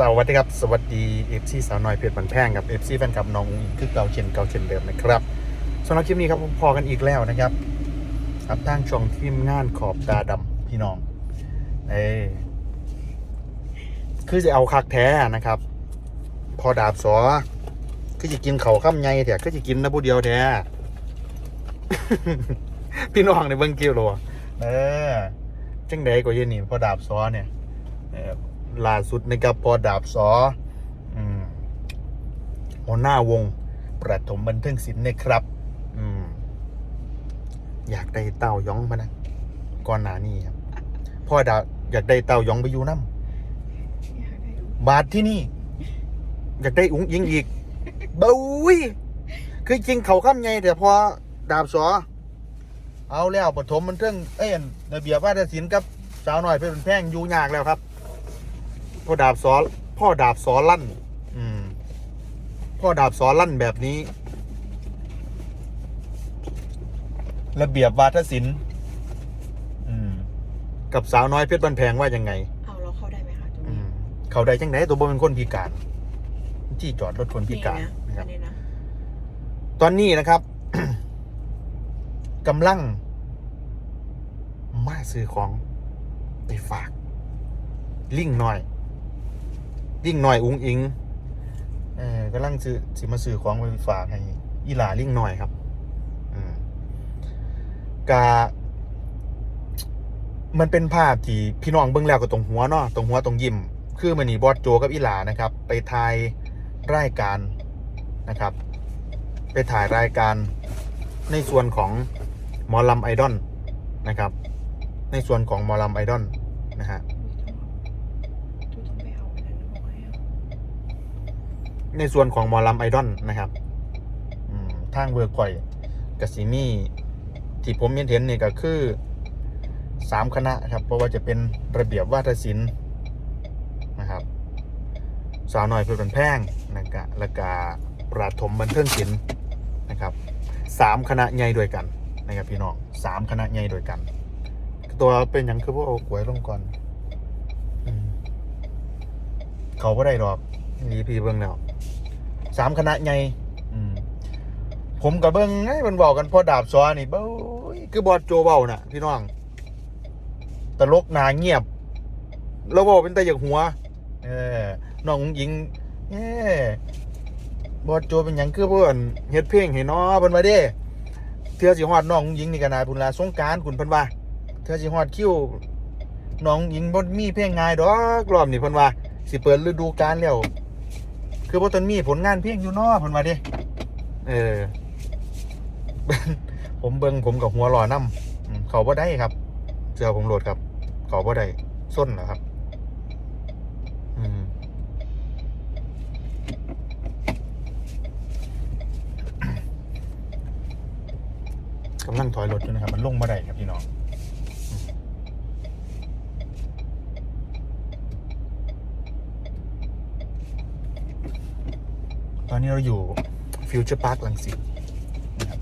สวัสดีครับ สวัสดีเอฟซีสาวน้อยเพชรบันแพงกับเอฟซีแฟนคลับน้องอิงคือเก่าเช่นเก่าเช่นเดิมนะครับสำหรับคลิปนี้ครับพอกันอีกแล้วนะครับครับตั้งช่องทีมงานขอบตาดำพี่น้องเอ้คือจะเอาคักแท้นะครับ พอดาบสอคือจะกินเขาข้ามไงแท้คือจะกินนะผู้เดียวแท้พี่น้องในเบิ้งกิ้วโลเออจังใดก็เย็นนี่พอดาบสอเนี่ยเออ ล่าสุดนะครับพอดาบสออืมหัวหน้าวง ประถมบันเทิงศิลป์นะครับอยากได้เต้ายองมานะก่อนหน้านี้ครับพ่อดาบอยากได้เต้ายองไปอยู่น้ำบาทที่นี่ อยากได้อุ้งยิงอีกบุ้ยคือจริงเขาข้ามไงแต่พอดาบสอเอาแล้วปฐมบันเทิงเอ้ยระเบียบว่าศิลป์กับสาวหน่อยเป็นแพงอยู่ยากแล้วครับ พ่อดาบสอพ่อดาบสอลั่น อืม พ่อดาบสอลั่นแบบนี้ ระเบียบวาทศิลป์อืม กับสาวน้อยเพชรบันแพงว่ายังไง เอาเราเข้าได้ไหมคะตรงอืนี้ม เขาได้จังไหนตัวบนเป็นคนพิการที่จอดรถคนพิการนะครับอันนี้นะตอนนี้นะครับ กำลัง มาซื้อของไปฝาก ลิงหน่อย ลิงหน่อยอุ้งอิงเออกำลังซื้อสิมาซื้อของไปฝากให้อีหลาลิงหน่อยครับอืมกามันเป็นภาพที่พี่น้องเบิ่งแล้วก็ตรงหัวเนาะตรงหัวตรงยิ้มคือมันนี่บอสโจกับอีหลานะครับ ไปถ่ายรายการนะครับ ไปถ่ายรายการในส่วนของหมอลำไอดอลนะครับ ในส่วนของหมอลำไอดอลนะฮะ ตูต้องไปเอาอันนั้นบอกให้เอา ในส่วนของหมอลำไอดอลนะครับทางเวิร์กพอยกับซีมี่ที่ผมเห็นเห็นนี่ก็คือสามคณะครับ เพราะว่าจะเป็นระเบียบวาทศิลป์นะครับ สาวหน่อยเพื่อนแพงนะครับแล้วก็ประถมบันเทิงศิลป์นะครับสามคณะใหญ่ด้วยกันนะครับพี่น้องสามคณะใหญ่ด้วยกัน ตัวเป็นอย่างคือพวกเอากล้วยลงก่อนอเขาไ่ได้หรอกนี่พี่เบิ่งแล้ว สามคณะใหญ่ผมกับเบิ่งให้มันบอกกันพ่อดาบซอนี่เบ้ยคือบอดโจเบ้าน่ะ พี่น้องตลกหนาเงียบแล้วบอกเป็นแต่อย่างหัว เออน้องหญิงเอ้บอดโจเป็นหยังคือเพื่อนเฮ็ดเพลงให้น้อเพิ่นว่าเด้เทือสิฮอดน้องหญิงนี่ก็นายพุ่นละสงการคุณเพิ่นว่าเทือสิฮอดคิวน้องหญิงบ่มีเพลงง่ายดอกรอบนี้เพิ่นว่าสิเปิดฤดูกาลแล้ว คือบ่ทันมีผลงานเพลงอยู่นาะเพิ่นว่าเด้เออ ผมเบิ่งผมกับหัวเรอนํเขาบ่ได้ครับเสือผมโหลดครับ เขาบ่ได้ส้นเหรอครับ อืมกำลังถอยรถอยู่นะครับ มันลงมาได้ครับพี่น้องอืมต อนนี้เราอยู่ฟิวเจอร์พาร์คลังสิตนะครับ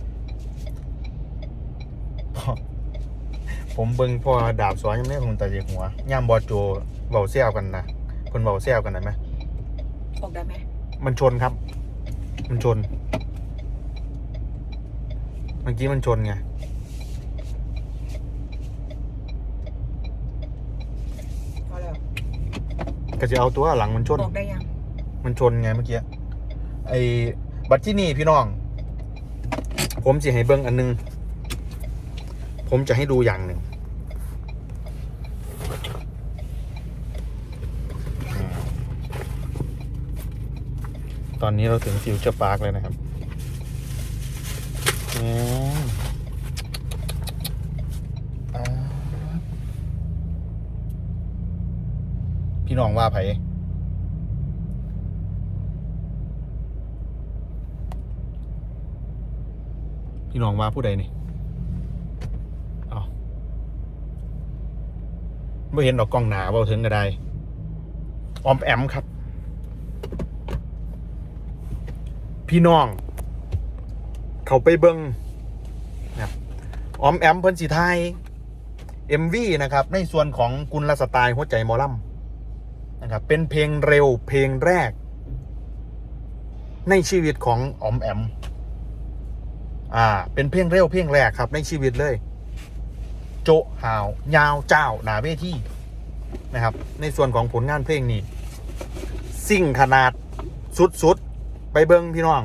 ผมเบิ่งพอดาบสอนยังไม่ผมตาเจีหัวย่ามบอโจเบาเซี่ยวกันนะคนเบาเซี่ยวกันได้ไหมออกได้ไหมมันชนครับ มันชน เมื่อกี้มันชนไงพอแล้วก็จะเอาตัวหลังมันชนออกได้ยัง มันชนไงเมื่อกี้ ไอ้บัตรที่นี่พี่น้อง ผมจะให้เบิ้งอันนึง ผมจะให้ดูอย่างหนึ่งตอนนี้เราถึงฟิวเจอร์พาร์คเลยนะครับพี่น้องว่าไผ พี่น้องว่าผู้ใดนี่เอาไม่เห็นดอกกล้องหนาเบาถึงก็ได้ออมแอมครับ พี่น้อง เขาไปเบิงนะครับออมแอมเพิ่นสีไทย MV นะครับ ในส่วนของกุลสไตล์หัวใจมอลำนะครับ เป็นเพลงเร็วเพลงแรก ในชีวิตของออมแอม อ่า เป็นเพลงเร็วเพลงแรกครับในชีวิตเลย โจหาวยาวเจ้าหนาเวทีนะครับ ในส่วนของผลงานเพลงนี้ สิ่งขนาดสุดๆ ไปเบิงพี่น้อง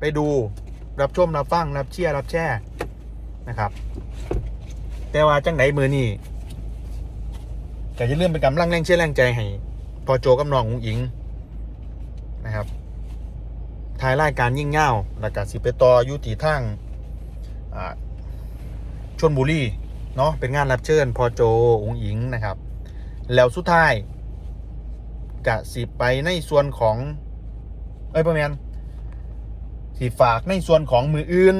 ไปดูรับชม รับฟัง รับเชียร์รับแช่นะครับ แต่ว่าจังไหนมือนี่ก็จะเลื่อมเป็นกำลังแรงเชียร์แรงใจให้พอโจกับน้องอุ้งอิง ทายรายการยิ่งเง่าแล้วก็สิไปต่ออยุติทางอ่าชนบุรีเนาะเป็นงานรับเชิญพอโจอุ้งอิงนะครับ แล้วสุดท้ายกะสิไปในส่วนของ เอ้ยประมาณสิฝากในส่วนของมืออื่น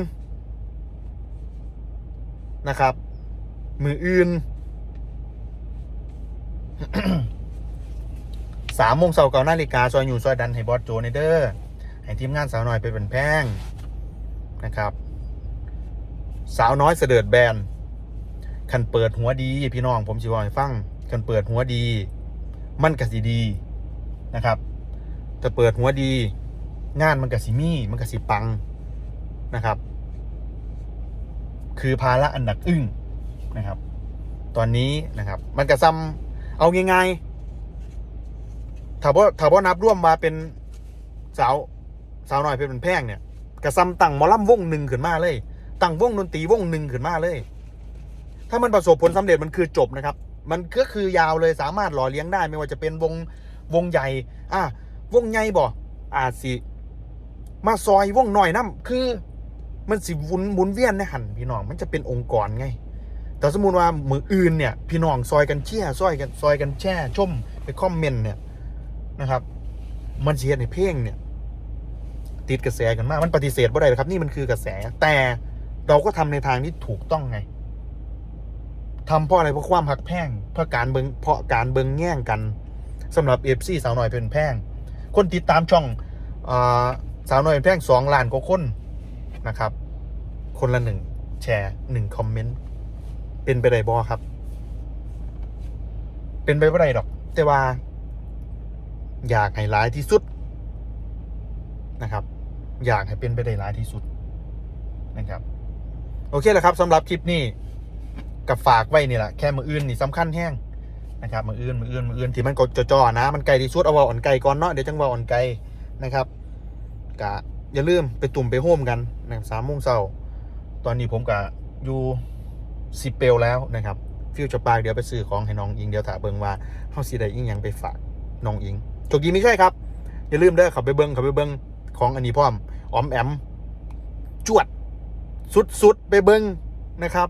นะครับ มืออื่นสามโมงเสาร์เก้านาฬิกาซอยอยู่ซอยดันให้บอสโจในเด้อ ให้ทีมงานสาวน้อยไปเป็นแพงนะครับ สาวน้อยเสด็จแบนคันเปิดหัวดีพี่น้องผมสิบอกให้ฟังคันเปิดหัวดี มันกสิดีนะครับถ้าเปิดหัวดี งานมันกสิมีมันกสิปังนะครับ คือภาระอันหนักอึ้งนะครับ ตอนนี้นะครับ มันกระซ้ำเอาง่ายๆถ้าว่าถ้าว่านับร่วมมาเป็นสาว สาวน้อยเพชรเป็นแพงเนี่ยกระซำตั้งหมอลำวงหนึ่งขึ้นมาเลยตั้งวงดนตรีวงหนึ่งขึ้นมาเลย ถ้ามันประสบผลสำเร็จมันคือจบนะครับ มันก็คือยาวเลยสามารถหล่อเลี้ยงได้ ไม่ว่าจะเป็นวงวงใหญ่ อะวงใหญ่บ่อาจสิมาซอยวงหน่อยน้ำคือ มันสิหมุนหมุนเวียนในหันพี่น้องมันจะเป็นองค์กรไง แต่สมมติว่ามืออื่นเนี่ย พี่น้องซอยกันเชี่ยซอยกันซอยกันแช่ชมไปคอมเมนต์เนี่ยนะครับ มันเชียในเพลงเนี่ย ติดกระแสกันมากมันปฏิเสธไม่ได้หรอครับ นี่มันคือกระแส แต่เราก็ทำในทางที่ถูกต้องไงทำเพราะอะไรเพราะความหักแพ่งเพราะการเบิงเพราะการเบิงแย่งกันสำหรับเอฟซีสาวหน่อยเป็นแพ่งคนติดตามช่องอสาวหน่อยเป็นแพ่งสองล้านกว่าคนนะครับ คนละหนึ่งแชร์หนึ่งคอมเมนต์เป็นไปได้บอครับ เป็นไปไม่ได้หรอก แต่ว่า อยากให้ร้ายที่สุดนะครับ อยากให้เป็นไปได้ร้ายที่สุดนะครับ โอเคแหละครับสำหรับคลิปนี้กับฝากไว้นี่แหละแค่มืออื่นนี่สำคัญแห้งนะครับมืออื่นมืออื่นมืออื่นที่มันก็จ่อๆนะ มันไกลที่สุดเอาว่าอ่อนไกลก่อนเนาะเดี๋ยวจังว่าอ่อนไกลนะครับกะอย่าลืมไปตุ่มไปโฮมกันนะครับสามโมงเช้าตอนนี้ผมกะอยู่สิเปลแล้วนะครับฟิวจะปากเดี๋ยวไปซื้อของให้น้องอิงเดี๋ยวถาเบิงว่าเฮาสิได้อิงยังไปฝากน้องอิงโชคดีไม่ใช่ครับ อย่าลืมเด้อขับไปเบิงขับไปเบิงของอันนี้พร้อม ออมแอม จวด สุดๆ ไปเบิงนะครับ